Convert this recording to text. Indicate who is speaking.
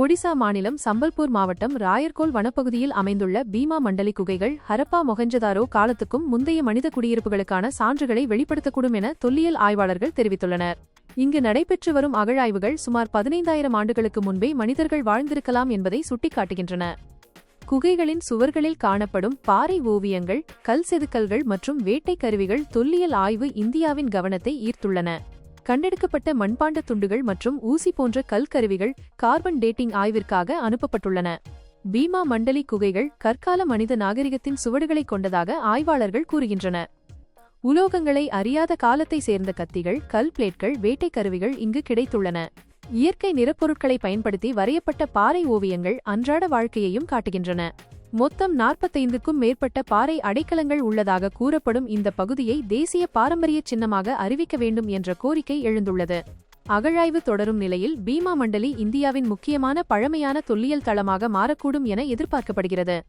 Speaker 1: ஒடிசா மாநிலம் சம்பல்பூர் மாவட்டம் ராயர்கோல் வனப்பகுதியில் அமைந்துள்ள பீமா மண்டலி குகைகள் ஹரப்பா மொகஞ்சதாரோ காலத்துக்கும் முந்தைய மனித குடியிருப்புகளுக்கான சான்றுகளை வெளிப்படுத்தக்கூடும் என தொல்லியல் ஆய்வாளர்கள் தெரிவித்துள்ளனர். இங்கு நடைபெற்று வரும் அகழாய்வுகள் சுமார் பதினைந்தாயிரம் ஆண்டுகளுக்கு முன்பே மனிதர்கள் வாழ்ந்திருக்கலாம் என்பதை சுட்டிக்காட்டுகின்றன. குகைகளின் சுவர்களில் காணப்படும் பாறை ஓவியங்கள் கல் செதுக்கல்கள் மற்றும் வேட்டை கருவிகள் தொல்லியல் ஆய்வு இந்தியாவின் கவனத்தை ஈர்த்துள்ளன. கண்டெடுக்கப்பட்ட மண்பாண்ட துண்டுகள் மற்றும் ஊசி போன்ற கல்கருவிகள் கார்பன் டேட்டிங் ஆய்விற்காக அனுப்பப்பட்டுள்ளன. பீமா மண்டலி குகைகள் கற்கால மனித நாகரிகத்தின் சுவடுகளை கொண்டதாக ஆய்வாளர்கள் கூறுகின்றனர். உலோகங்களை அறியாத காலத்தை சேர்ந்த கத்திகள் கல் பிளேட்கள் வேட்டை கருவிகள் இங்கு கிடைத்துள்ளன. இயற்கை நிறப்பொருட்களை பயன்படுத்தி வரையப்பட்ட பாறை ஓவியங்கள் அன்றாட வாழ்க்கையையும் காட்டுகின்றன. மொத்தம் நாற்பத்தைந்துக்கும் மேற்பட்ட பாறை அடைக்கலங்கள் உள்ளதாக கூறப்படும் இந்த பகுதியை தேசிய பாரம்பரிய சின்னமாக அறிவிக்க வேண்டும் என்ற கோரிக்கை எழுந்துள்ளது. அகழாய்வு தொடரும் நிலையில் பீமா மண்டலி இந்தியாவின் முக்கியமான பழமையான தொல்லியல் தளமாக மாறக்கூடும் என எதிர்பார்க்கப்படுகிறது.